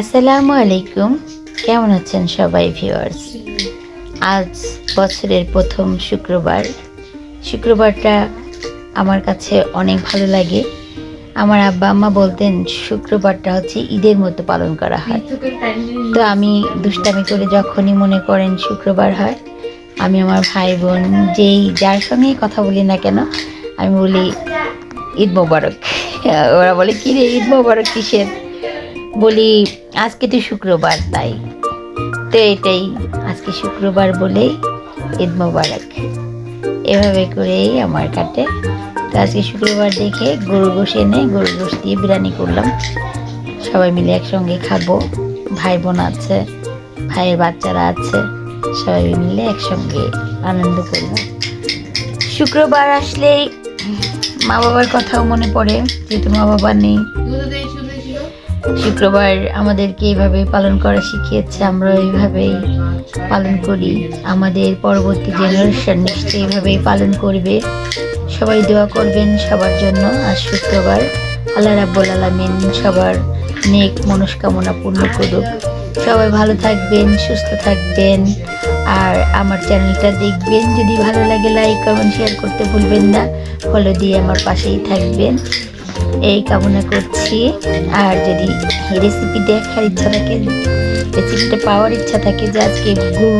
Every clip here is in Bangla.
আসসালামু আলাইকুম। কেমন আছেন সবাই ভিউয়ার্স? আজ বছরের প্রথম শুক্রবার। শুক্রবারটা আমার কাছে অনেক ভালো লাগে। আমার আব্বা আম্মা বলতেন, শুক্রবারটা হচ্ছে ঈদের মতো পালন করা হয়। তো আমি দুষ্টামি করে যখনই মনে করেন শুক্রবার হয়, আমি আমার ভাই বোন যেই যার সঙ্গেই কথা বলি না কেন, আমি বলি, ঈদ মোবারক। ওরা বলে, কি রে, ঈদ মোবারক কিসের? বলি, আজকে তো শুক্রবার, তাই। তো এটাই, আজকে শুক্রবার বলেই ঈদ মোবারক। এভাবে করেই আমার কাটে। তো আজকে শুক্রবার দেখে গরু গোশ এনে গরু গোশ দিয়ে বিরিয়ানি করলাম। সবাই মিলে একসঙ্গে খাব। ভাই বোন আছে, ভাইয়ের বাচ্চারা আছে, সবাই মিলে একসঙ্গে আনন্দ করব। শুক্রবার আসলেই মা বাবার কথাও মনে পড়ে, যেহেতু মা বাবা নেই। শুক্রবার আমাদেরকে এইভাবে পালন করা শিখিয়েছে, আমরা এইভাবেই পালন করি। আমাদের পরবর্তী জেনারেশন নিশ্চয়ই এইভাবেই পালন করবে। সবাই দোয়া করবেন সবার জন্য। আজ শুক্রবার আল্লাহ রাব্বুল আলামিন সবার নেক মনস্কামনা পূর্ণ করুক। সবাই ভালো থাকবেন, সুস্থ থাকবেন। আর আমার চ্যানেলটা দেখবেন। যদি ভালো লাগে লাইক কমেন্ট শেয়ার করতে ভুলবেন না। ফলো দিয়ে আমার পাশেই থাকবেন। এই কামনা করছি। আর যদি রেসিপি দেখার ইচ্ছা থাকে রেসিপিটা পাওয়ার ইচ্ছা থাকে যে আজকে গরু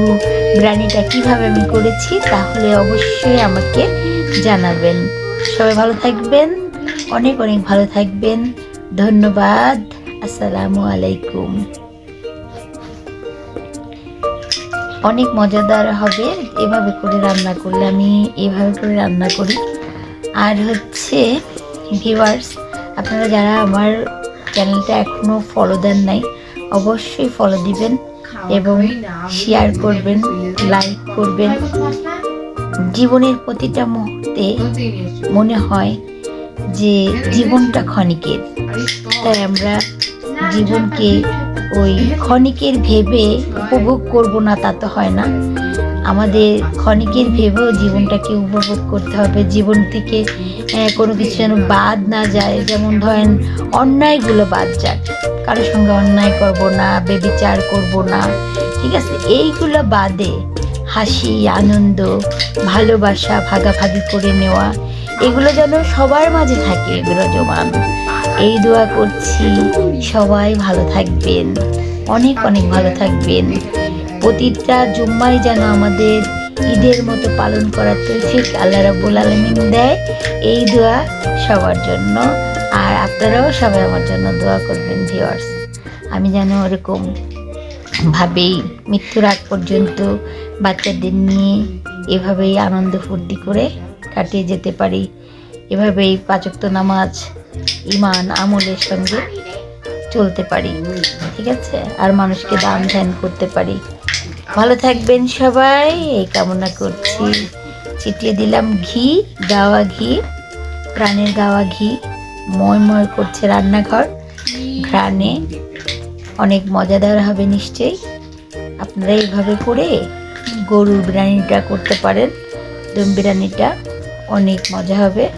বিরিয়ানিটা কীভাবে আমি করেছি, তাহলে অবশ্যই আমাকে জানাবেন। সবাই ভালো থাকবেন, অনেক অনেক ভালো থাকবেন। ধন্যবাদ, আসসালামু আলাইকুম। অনেক মজাদার হবে এভাবে করে রান্না করলে, আমি এভাবে করে রান্না করি। আর হচ্ছে ভিউয়ার্স আপনারা যারা আমার চ্যানেলটা এখনও ফলো দেন নাই অবশ্যই ফলো দিবেন এবং শেয়ার করবেন লাইক করবেন জীবনের প্রতিটা মুহূর্তে মনে হয় যে জীবনটা ক্ষণিকের তাই আমরা জীবনকে ওই ক্ষণিকের ভেবে উপভোগ করব না তা তো হয় না আমাদের ক্ষণিকের ভেবেও জীবনটাকে উপভোগ করতে হবে। জীবন থেকে কোনো কিছু যেন বাদ না যায়। যেমন ধরেন, অন্যায়গুলো বাদ যাক। কারোর সঙ্গে অন্যায় করব না, বেবিচার করব না। ঠিক আছে? এইগুলো বাদে হাসি, আনন্দ, ভালোবাসা ভাগাভাগি করে নেওয়া, এগুলো যেন সবার মাঝে থাকে, এগুলো জমান এই দোয়া করছি সবাই ভালো থাকবেন। অনেক অনেক ভালো থাকবেন। প্রতিটা জুম্মাই যেন আমাদের ঈদের মতো পালন করার তৌফিক আল্লাহ রাব্বুল আলমিন দেয়। এই দোয়া সবার জন্য। আর আপনারাও সবাই আমার জন্য দোয়া করবেন ভিওয়ার্স আমি যেন ওরকম ভাবেই মৃত্যুর আগ পর্যন্ত বাচ্চাদের নিয়ে এভাবেই আনন্দ ফুর্তি করে কাটিয়ে যেতে পারি। এভাবেই পাচক্ত নামাজ ইমান আমলের সঙ্গে চলতে পারি। ঠিক আছে? আর মানুষকে দান ধ্যান করতে পারি। ভালো থাকবেন সবাই। এই কামনা করছি। ছিটিয়ে দিলাম ঘি, গাওয়া ঘি, প্রাণের গাওয়া ঘি। ময় ময় করছে রান্নাঘর। ঘ্রাণে অনেক মজাদার হবে নিশ্চয়ই। আপনারা এইভাবে করে গরুর বিরিয়ানিটা করতে পারেন। দম বিরিয়ানিটা অনেক মজা হবে।